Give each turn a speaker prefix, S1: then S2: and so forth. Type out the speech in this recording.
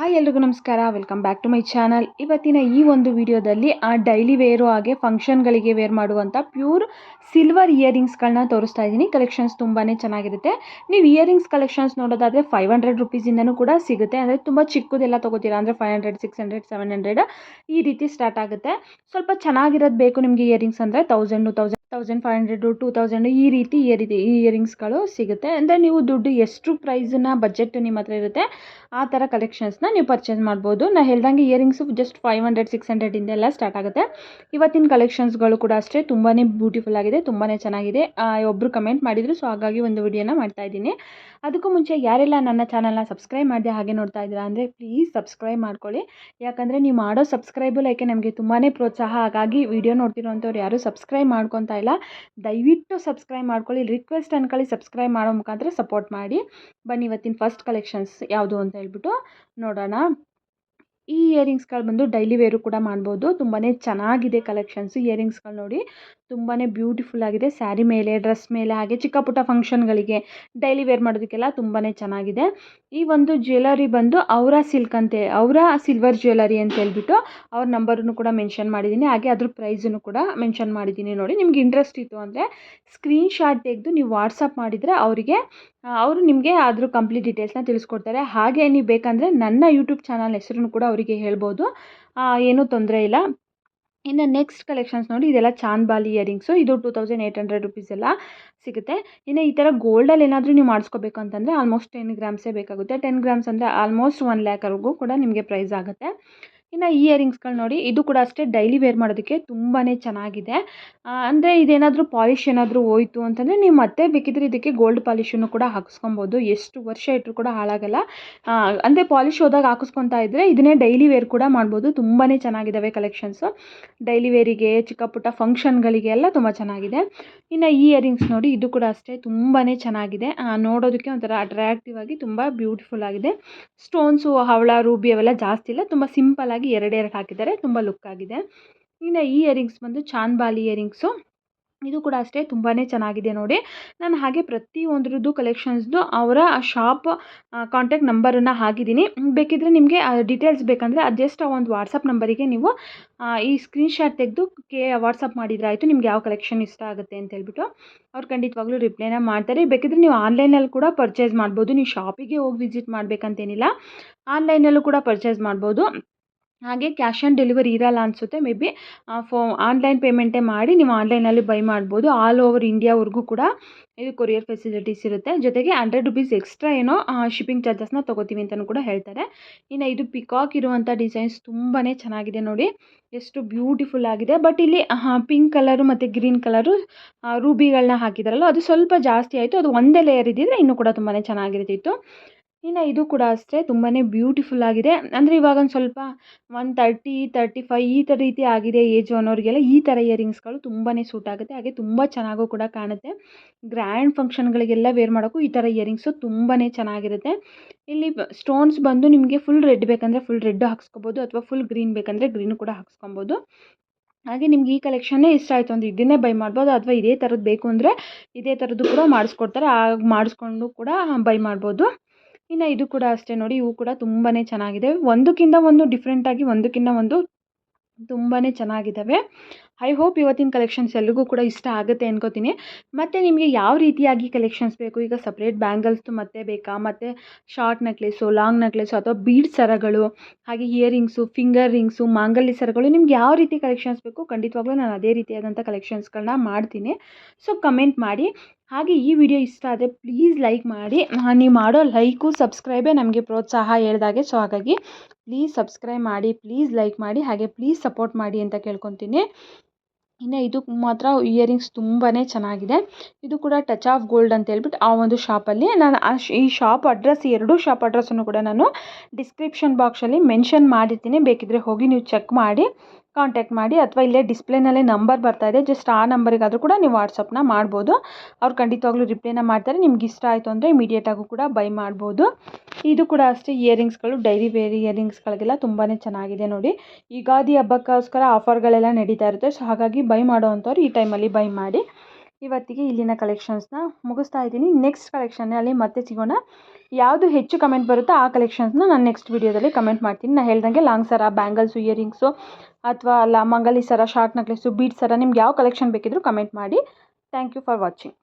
S1: Hi ಎಲ್ರಿಗೂ ನಮಸ್ಕಾರ. Welcome back to my channel ಇವತ್ತಿನ ಈ ಒಂದು ವಿಡಿಯೋದಲ್ಲಿ ಆ ಡೈಲಿ ವೇರು ಹಾಗೆ ಫಂಕ್ಷನ್ಗಳಿಗೆ ವೇರ್ ಮಾಡುವಂಥ ಪ್ಯೂರ್ ಸಿಲ್ವರ್ ಇಯರಿಂಗ್ಸ್ಗಳನ್ನ ತೋರಿಸ್ತಾ ಇದ್ದೀನಿ. ಕಲೆಕ್ಷನ್ಸ್ ತುಂಬಾ ಚೆನ್ನಾಗಿರುತ್ತೆ. ನೀವು ಇಯರಿಂಗ್ಸ್ ಕಲೆಕ್ಷನ್ಸ್ ನೋಡೋದಾದರೆ ಫೈವ್ ಹಂಡ್ರೆಡ್ ರುಪೀಸಿಂದನೂ ಕೂಡ ಸಿಗುತ್ತೆ. ಅಂದರೆ ತುಂಬ ಚಿಕ್ಕದೆಲ್ಲ ತೊಗೋತೀರಾ? ಅಂದರೆ five hundred six hundred seven hundred ಈ ರೀತಿ ಸ್ಟಾರ್ಟ್ ಆಗುತ್ತೆ. ಸ್ವಲ್ಪ ಚೆನ್ನಾಗಿರೋದು ಬೇಕು ನಿಮಗೆ ಇಯರಿಂಗ್ಸ್ ಅಂದರೆ thousand thousand thousand five hundred two thousand ಈ ರೀತಿ ಇಯರ್ ಇದೆ ಈ ಇಯರಿಂಗ್ಸ್ಗಳು ಸಿಗುತ್ತೆ. ಅಂದರೆ ನೀವು ದುಡ್ಡು ಎಷ್ಟು ಪ್ರೈಸನ್ನ ಬಜೆಟ್ ನಿಮ್ಮ ಹತ್ರ ಇರುತ್ತೆ, ಆ ಥರ ಕಲೆಕ್ಷನ್ಸ್ನ ನೀವು ಪರ್ಚೇಸ್ ಮಾಡ್ಬೋದು. ನಾನು ಹೇಳ್ದಂಗೆ earrings just five hundred six ಹಂಡ್ರೆಡಿಂದ ಎಲ್ಲ ಸ್ಟಾರ್ಟ್ ಆಗುತ್ತೆ. ಇವತ್ತಿನ ಕಲೆಕ್ಷನ್ಸ್ಗಳು ಕೂಡ ಅಷ್ಟೇ ತುಂಬಾ ಬ್ಯೂಟಿಫುಲ್ ಆಗಿದೆ ತುಂಬಾ ಚೆನ್ನಾಗಿದೆ. ಒಬ್ಬರು ಕಮೆಂಟ್ ಮಾಡಿದರು ಸೊ ಹಾಗಾಗಿ ಒಂದು ವಿಡಿಯೋನ ಮಾಡ್ತಾ ಇದ್ದೀನಿ. ಅದಕ್ಕೂ ಮುಂಚೆ ಯಾರೆಲ್ಲ ನನ್ನ ಚಾನಲ್ನ ಸಬ್ಸ್ಕ್ರೈಬ್ ಮಾಡಿದೆ ಹಾಗೆ ನೋಡ್ತಾ ಇದ್ದೀರಾ ಅಂದರೆ ಪ್ಲೀಸ್ ಸಬ್ಸ್ಕ್ರೈಬ್ ಮಾಡ್ಕೊಳ್ಳಿ. ಯಾಕಂದರೆ ನೀವು ಮಾಡೋ ಸಬ್ಸ್ಕ್ರೈಬು ಲೈಕೆ ನಮಗೆ ತುಂಬಾ ಪ್ರೋತ್ಸಾಹ. ಹಾಗಾಗಿ ವಿಡಿಯೋ ನೋಡ್ತಿರೋಂಥವ್ರು ಯಾರು ಸಬ್ಸ್ಕ್ರೈಬ್ ಮಾಡ್ಕೊತಾ ಇಲ್ಲ ದಯವಿಟ್ಟು ಸಬ್ಸ್ಕ್ರೈಬ್ ಮಾಡ್ಕೊಳ್ಳಿ ರಿಕ್ವೆಸ್ಟ್ ಅನ್ಕೊಳ್ಳಿ ಸಬ್ಸ್ಕ್ರೈಬ್ ಮಾಡೋ ಮುಖಾಂತರ ಸಪೋರ್ಟ್ ಮಾಡಿ. ಬನ್ನಿ ಇವತ್ತಿನ ಫಸ್ಟ್ ಕಲೆಕ್ಷನ್ಸ್ ಯಾವುದು ಅಂತ ಹೇಳ್ಬಿಟ್ಟು ನೋಡೋಣ. ಈ ಇಯರಿಂಗ್ಸ್ಗಳು ಬಂದು ಡೈಲಿ ವೇರು ಕೂಡ ಮಾಡ್ಬೋದು. ತುಂಬಾ ಚೆನ್ನಾಗಿದೆ ಕಲೆಕ್ಷನ್ಸ್ ಇಯರಿಂಗ್ಸ್ಗಳು ನೋಡಿ. ತುಂಬಾ ಬ್ಯೂಟಿಫುಲ್ ಆಗಿದೆ. ಸ್ಯಾರಿ ಮೇಲೆ ಡ್ರೆಸ್ ಮೇಲೆ, ಹಾಗೆ ಚಿಕ್ಕ ಪುಟ್ಟ ಫಂಕ್ಷನ್ಗಳಿಗೆ ಡೈಲಿ ವೇರ್ ಮಾಡೋದಕ್ಕೆಲ್ಲ ತುಂಬಾ ಚೆನ್ನಾಗಿದೆ. ಈ ಒಂದು ಜ್ಯುವೆಲರಿ ಬಂದು ಅವರ ಸಿಲ್ಕ್ ಅಂತೆ, ಅವರ ಸಿಲ್ವರ್ ಜ್ಯುವೆಲರಿ ಅಂತ ಹೇಳ್ಬಿಟ್ಟು ಅವ್ರ ನಂಬರನ್ನು ಕೂಡ ಮೆನ್ಷನ್ ಮಾಡಿದ್ದೀನಿ. ಹಾಗೆ ಅದ್ರ ಪ್ರೈಸನ್ನು ಕೂಡ ಮೆನ್ಷನ್ ಮಾಡಿದ್ದೀನಿ ನೋಡಿ. ನಿಮ್ಗೆ ಇಂಟ್ರೆಸ್ಟ್ ಇತ್ತು ಅಂದರೆ ಸ್ಕ್ರೀನ್ ಶಾಟ್ ತೆಗೆದು ನೀವು ವಾಟ್ಸಪ್ ಮಾಡಿದರೆ ಅವರಿಗೆ ಅವರು ನಿಮಗೆ ಅದ್ರ ಕಂಪ್ಲೀಟ್ ಡೀಟೇಲ್ಸ್ನ ತಿಳಿಸ್ಕೊಡ್ತಾರೆ. ಹಾಗೆ ನೀವು ಬೇಕಂದರೆ ನನ್ನ ಯೂಟ್ಯೂಬ್ ಚಾನಲ್ ಹೆಸರನ್ನು ಕೂಡ ಅವರಿಗೆ ಹೇಳ್ಬೋದು. ಏನೂ ತೊಂದರೆ ಇಲ್ಲ. ಇನ್ನು ನೆಕ್ಸ್ಟ್ ಕಲೆಕ್ಷನ್ಸ್ ನೋಡಿ, ಇದೆಲ್ಲ ಚಾಂದ್ಬಾಲಿ ಇಯರಿಂಗ್ಸು ಇದು two thousand eight hundred rupees ಎಲ್ಲ ಸಿಗುತ್ತೆ. ಇನ್ನು ಈ ಥರ ಗೋಲ್ಡಲ್ಲಿ ಏನಾದರೂ ನೀವು ಮಾಡಿಸ್ಕೋಬೇಕು ಅಂತಂದರೆ ಆಲ್ಮೋಸ್ಟ್ ಟೆನ್ ಗ್ರಾಮ್ಸೇ ಬೇಕಾಗುತ್ತೆ. ಟೆನ್ ಗ್ರಾಮ್ಸ್ ಅಂದರೆ ಆಲ್ಮೋಸ್ಟ್ ಒನ್ ಲ್ಯಾಕ್ವರೆಗೂ ಕೂಡ ನಿಮಗೆ ಪ್ರೈಸ್ ಆಗುತ್ತೆ. ಇನ್ನು ಈ ಇಯರಿಂಗ್ಸ್ಗಳು ನೋಡಿ, ಇದು ಕೂಡ ಅಷ್ಟೇ ಡೈಲಿ ವೇರ್ ಮಾಡೋದಕ್ಕೆ ತುಂಬಾ ಚೆನ್ನಾಗಿದೆ. ಅಂದರೆ ಇದೇನಾದರೂ ಪಾಲಿಷ್ ಏನಾದರೂ ಹೋಯ್ತು ಅಂತಂದರೆ ನೀವು ಮತ್ತೆ ಬೇಕಿದ್ರೆ ಇದಕ್ಕೆ ಗೋಲ್ಡ್ ಪಾಲಿಶನ್ನು ಕೂಡ ಹಾಕಿಸ್ಕೊಬೋದು. ಎಷ್ಟು ವರ್ಷ ಇಟ್ಟರು ಕೂಡ ಹಾಳಾಗಲ್ಲ. ಅಂದರೆ ಪಾಲಿಶ್ ಹೋದಾಗ ಹಾಕಿಸ್ಕೊತಾ ಇದ್ದರೆ ಇದನ್ನೇ ಡೈಲಿ ವೇರ್ ಕೂಡ ಮಾಡ್ಬೋದು. ತುಂಬಾ ಚೆನ್ನಾಗಿದ್ದಾವೆ ಕಲೆಕ್ಷನ್ಸು. ಡೈಲಿ ವೇರಿಗೆ, ಚಿಕ್ಕ ಪುಟ್ಟ ಫಂಕ್ಷನ್ಗಳಿಗೆ ಎಲ್ಲ ತುಂಬ ಚೆನ್ನಾಗಿದೆ. ಇನ್ನು ಈ ಇಯರಿಂಗ್ಸ್ ನೋಡಿ, ಇದು ಕೂಡ ಅಷ್ಟೇ ತುಂಬಾ ಚೆನ್ನಾಗಿದೆ. ನೋಡೋದಕ್ಕೆ ಒಂಥರ ಅಟ್ರಾಕ್ಟಿವ್ ಆಗಿ ತುಂಬ ಬ್ಯೂಟಿಫುಲ್ ಆಗಿದೆ. ಸ್ಟೋನ್ಸು ಹವಳ ರೂಬಿ ಅವೆಲ್ಲ ಜಾಸ್ತಿ ಇಲ್ಲ, ತುಂಬ ಸಿಂಪಲ್ ಆಗಿ ಎರಡೆರಡು ಹಾಕಿದ್ದಾರೆ. ತುಂಬ ಲುಕ್ ಆಗಿದೆ. ಇನ್ನು ಈ ಇಯರಿಂಗ್ಸ್ ಬಂದು ಚಾನ್ಬಾಲಿ ಇಯರಿಂಗ್ಸು ಇದು ಕೂಡ ಅಷ್ಟೇ ತುಂಬಾ ಚೆನ್ನಾಗಿದೆ ನೋಡಿ. ನಾನು ಹಾಗೆ ಪ್ರತಿಯೊಂದ್ರದ್ದು ಕಲೆಕ್ಷನ್ಸ್ದು ಅವರ ಶಾಪ್ ಕಾಂಟ್ಯಾಕ್ಟ್ ನಂಬರನ್ನು ಹಾಕಿದ್ದೀನಿ. ಬೇಕಿದ್ದರೆ ನಿಮಗೆ ಡೀಟೇಲ್ಸ್ ಬೇಕಂದರೆ ಅದು ಜಸ್ಟ್ ಆ ಒಂದು ವಾಟ್ಸಪ್ ನಂಬರಿಗೆ ನೀವು ಈ ಸ್ಕ್ರೀನ್ಶಾಟ್ ತೆಗೆದು ಕೆ ವಾಟ್ಸಪ್ ಮಾಡಿದರೆ ಆಯಿತು ನಿಮ್ಗೆ ಯಾವ ಕಲೆಕ್ಷನ್ ಇಷ್ಟ ಆಗುತ್ತೆ ಅಂತ ಹೇಳ್ಬಿಟ್ಟು ಅವ್ರು ಖಂಡಿತವಾಗ್ಲೂ ರಿಪ್ಲೈನ ಮಾಡ್ತಾರೆ. ಬೇಕಿದ್ರೆ ನೀವು ಆನ್ಲೈನಲ್ಲಿ ಕೂಡ ಪರ್ಚೇಸ್ ಮಾಡ್ಬೋದು. ನೀವು ಶಾಪಿಗೆ ಹೋಗಿ ವಿಸಿಟ್ ಮಾಡಬೇಕಂತೇನಿಲ್ಲ. ಆನ್ಲೈನಲ್ಲೂ ಕೂಡ ಪರ್ಚೇಸ್ ಮಾಡ್ಬೋದು. ಹಾಗೆ ಕ್ಯಾಶ್ ಆನ್ ಡೆಲಿವರಿ ಇರಲ್ಲ ಅನಿಸುತ್ತೆ, ಮೇ ಬಿ ಫೋ, ಆನ್ಲೈನ್ ಪೇಮೆಂಟೇ ಮಾಡಿ ನೀವು ಆನ್ಲೈನಲ್ಲಿ ಬೈ ಮಾಡ್ಬೋದು. ಆಲ್ ಓವರ್ ಇಂಡಿಯಾವರೆಗೂ ಕೂಡ ಇದು ಕೊರಿಯರ್ ಫೆಸಿಲಿಟೀಸ್ ಇರುತ್ತೆ. ಜೊತೆಗೆ ಹಂಡ್ರೆಡ್ ರುಪೀಸ್ ಎಕ್ಸ್ಟ್ರಾ ಏನೋ ಶಿಪ್ಪಿಂಗ್ ಚಾರ್ಜಸ್ನ ತೊಗೋತೀವಿ ಅಂತಲೂ ಕೂಡ ಹೇಳ್ತಾರೆ. ಇನ್ನು ಇದು ಪಿಕಾಕ್ ಇರುವಂಥ ಡಿಸೈನ್ಸ್ ತುಂಬಾ ಚೆನ್ನಾಗಿದೆ ನೋಡಿ. ಎಷ್ಟು ಬ್ಯೂಟಿಫುಲ್ ಆಗಿದೆ. ಬಟ್ ಇಲ್ಲಿ ಪಿಂಕ್ ಕಲರು ಮತ್ತು ಗ್ರೀನ್ ಕಲರು ರೂಬಿಗಳನ್ನ ಹಾಕಿದಾರಲ್ಲ, ಅದು ಸ್ವಲ್ಪ ಜಾಸ್ತಿ ಆಯಿತು. ಅದು ಒಂದೇ ಲೇಯರ್ ಇದ್ದಿದ್ರೆ ಇನ್ನೂ ಕೂಡ ತುಂಬಾ ಚೆನ್ನಾಗಿರ್ತಿತ್ತು. ಇನ್ನು ಇದು ಕೂಡ ಅಷ್ಟೇ ತುಂಬಾ ಬ್ಯೂಟಿಫುಲ್ ಆಗಿದೆ. ಅಂದರೆ ಇವಾಗ ಒಂದು ಸ್ವಲ್ಪ ಒನ್ ತರ್ಟಿ ತರ್ಟಿ ಫೈ ಈ ಥರ ರೀತಿ ಆಗಿದೆ ಏಜ್ ಅನ್ನೋರಿಗೆಲ್ಲ ಈ ಥರ ಇಯರಿಂಗ್ಸ್ಗಳು ತುಂಬಾ ಸೂಟ್ ಆಗುತ್ತೆ. ಹಾಗೆ ತುಂಬ ಚೆನ್ನಾಗೂ ಕೂಡ ಕಾಣುತ್ತೆ. ಗ್ರ್ಯಾಂಡ್ ಫಂಕ್ಷನ್ಗಳಿಗೆಲ್ಲ ವೇರ್ ಮಾಡೋಕ್ಕೂ ಈ ಥರ ಇಯರಿಂಗ್ಸು ತುಂಬಾ ಚೆನ್ನಾಗಿರುತ್ತೆ. ಇಲ್ಲಿ ಸ್ಟೋನ್ಸ್ ಬಂದು ನಿಮಗೆ ಫುಲ್ ರೆಡ್ ಬೇಕಂದರೆ ಫುಲ್ ರೆಡ್ ಹಾಕ್ಸ್ಕೊಬೋದು, ಅಥವಾ ಫುಲ್ ಗ್ರೀನ್ ಬೇಕಂದರೆ ಗ್ರೀನು ಕೂಡ ಹಾಕ್ಸ್ಕೊಬೋದು. ಹಾಗೆ ನಿಮ್ಗೆ ಈ ಕಲೆಕ್ಷನ್ನೇ ಇಷ್ಟ ಆಯಿತು ಅಂದರೆ ಇದನ್ನೇ ಬೈ ಮಾಡ್ಬೋದು, ಅಥವಾ ಇದೇ ಥರದ್ದು ಬೇಕು ಅಂದರೆ ಇದೇ ಥರದ್ದು ಕೂಡ ಮಾಡಿಸ್ಕೊಡ್ತಾರೆ. ಆಗ ಮಾಡಿಸ್ಕೊಂಡು ಕೂಡ ಬೈ ಮಾಡ್ಬೋದು. ಇನ್ನು ಇದು ಕೂಡ ಅಷ್ಟೇ ನೋಡಿ ಇವು ಕೂಡ ತುಂಬಾ ಚೆನ್ನಾಗಿದೆ. ಒಂದಕ್ಕಿಂತ ಒಂದು ಡಿಫ್ರೆಂಟಾಗಿ ಒಂದಕ್ಕಿಂತ ಒಂದು ತುಂಬಾ ಚೆನ್ನಾಗಿದ್ದಾವೆ ಐ ಹೋಪ್ ಇವತ್ತಿನ ಕಲೆಕ್ಷನ್ಸ್ ಎಲ್ರಿಗೂ ಕೂಡ ಇಷ್ಟ ಆಗುತ್ತೆ ಅನ್ಕೋತೀನಿ. ಮತ್ತು ನಿಮಗೆ ಯಾವ ರೀತಿಯಾಗಿ ಕಲೆಕ್ಷನ್ಸ್ ಬೇಕು? ಈಗ ಸಪ್ರೇಟ್ ಬ್ಯಾಂಗಲ್ಸ್ ಮತ್ತೆ ಬೇಕಾ? ಮತ್ತು ಶಾರ್ಟ್ ನೆಕ್ಲೆಸು ಲಾಂಗ್ ನೆಕ್ಲೆಸು ಅಥವಾ ಬೀಡ್ ಸರಗಳು, ಹಾಗೆ ಇಯರಿಂಗ್ಸು ಫಿಂಗರ್ ರಿಂಗ್ಸು ಮಾಂಗಲ್ಯ ಸರಗಳು, ನಿಮ್ಗೆ ಯಾವ ರೀತಿ ಕಲೆಕ್ಷನ್ಸ್ ಬೇಕು? ಖಂಡಿತವಾಗ್ಲೂ ನಾನು ಅದೇ ರೀತಿಯಾದಂಥ ಕಲೆಕ್ಷನ್ಸ್ಗಳನ್ನ ಮಾಡ್ತೀನಿ. ಸೊ ಕಮೆಂಟ್ ಮಾಡಿ. ಹಾಗೆ ಈ ವಿಡಿಯೋ ಇಷ್ಟ ಆದರೆ ಪ್ಲೀಸ್ ಲೈಕ್ ಮಾಡಿ. ನೀವು ಮಾಡೋ ಲೈಕು ಸಬ್ಸ್ಕ್ರೈಬೇ ನಮಗೆ ಪ್ರೋತ್ಸಾಹ ಹೇಳ್ದಾಗೆ. ಸೊ ಹಾಗಾಗಿ ಪ್ಲೀಸ್ ಸಬ್ಸ್ಕ್ರೈಬ್ ಮಾಡಿ ಪ್ಲೀಸ್ ಲೈಕ್ ಮಾಡಿ, ಹಾಗೆ ಪ್ಲೀಸ್ ಸಪೋರ್ಟ್ ಮಾಡಿ ಅಂತ ಕೇಳ್ಕೊತೀನಿ. ಇನ್ನು ಇದು ಮಾತ್ರ ಇಯರಿಂಗ್ಸ್ ತುಂಬಾ ಚೆನ್ನಾಗಿದೆ. ಇದು ಕೂಡ ಟಚ್ ಆಫ್ ಗೋಲ್ಡ್ ಅಂತ ಹೇಳ್ಬಿಟ್ಟು ಆ ಒಂದು ಶಾಪಲ್ಲಿ ನಾನು ಈ ಶಾಪ್ ಅಡ್ರೆಸ್ ಎರಡೂ ಶಾಪ್ ಅಡ್ರೆಸ್ಸನ್ನು ಕೂಡ ನಾನು ಡಿಸ್ಕ್ರಿಪ್ಷನ್ ಬಾಕ್ಸಲ್ಲಿ ಮೆನ್ಷನ್ ಮಾಡಿರ್ತೀನಿ. ಬೇಕಿದ್ದರೆ ಹೋಗಿ ನೀವು ಚೆಕ್ ಮಾಡಿ. ಕಾಂಟ್ಯಾಕ್ಟ್ ಮಾಡಿ ಅಥವಾ ಇಲ್ಲೇ ಡಿಸ್ಪ್ಲೇನಲ್ಲೇ ನಂಬರ್ ಬರ್ತಾ ಇದೆ. ಜಸ್ಟ್ ಆ ನಂಬರಿಗಾದರೂ ಕೂಡ ನೀವು ವಾಟ್ಸಪ್ನ ಮಾಡ್ಬೋದು. ಅವ್ರು ಖಂಡಿತವಾಗ್ಲೂ ರಿಪ್ಲೈನ ಮಾಡ್ತಾರೆ. ನಿಮ್ಗೆ ಇಷ್ಟ ಆಯಿತು ಅಂದರೆ ಇಮಿಡಿಯೇಟಾಗೂ ಕೂಡ ಬೈ ಮಾಡ್ಬೋದು. ಇದು ಕೂಡ ಅಷ್ಟೇ ಇಯರಿಂಗ್ಸ್ಗಳು ಡೈರಿ ವೇರ್ ಇಯರಿಂಗ್ಸ್ಗಳಿಗೆಲ್ಲ ತುಂಬಾ ಚೆನ್ನಾಗಿದೆ ನೋಡಿ. ಯುಗಾದಿ ಹಬ್ಬಕ್ಕೋಸ್ಕರ ಆಫರ್ಗಳೆಲ್ಲ ನಡೀತಾ ಇರುತ್ತೆ. ಸೊ ಹಾಗಾಗಿ ಬೈ ಮಾಡೋವಂಥವ್ರು ಈ ಟೈಮಲ್ಲಿ ಬೈ ಮಾಡಿ. ಇವತ್ತಿಗೆ ಇಲ್ಲಿನ ಕಲೆಕ್ಷನ್ಸ್ನ ಮುಗಿಸ್ತಾ ಇದ್ದೀನಿ. ನೆಕ್ಸ್ಟ್ ಕಲೆಕ್ಷನ್ನಲ್ಲಿ ಮತ್ತೆ ಸಿಗೋಣ. ಯಾವುದು ಹೆಚ್ಚು ಕಮೆಂಟ್ ಬರುತ್ತೋ ಆ ಕಲೆಕ್ಷನ್ಸ್ನ ನಾನು ನೆಕ್ಸ್ಟ್ ವೀಡಿಯೋದಲ್ಲಿ ಕಮೆಂಟ್ ಮಾಡ್ತೀನಿ. ನಾನು ಹೇಳ್ದಂಗೆ ಲಾಂಗ್ ಸರ ಬ್ಯಾಂಗಲ್ಸು ಇಯರಿಂಗ್ಸು ಅಥವಾ ಅಲ್ಲ ಮಂಗಲಿ ಸರ ಶಾರ್ಟ್ ನೆಕ್ಲೆಸ್ಸು ಬೀಟ್ ಸರ ನಿಮ್ಗೆ ಯಾವ ಕಲೆಕ್ಷನ್ ಬೇಕಿದ್ರು ಕಮೆಂಟ್ ಮಾಡಿ. Thank you for watching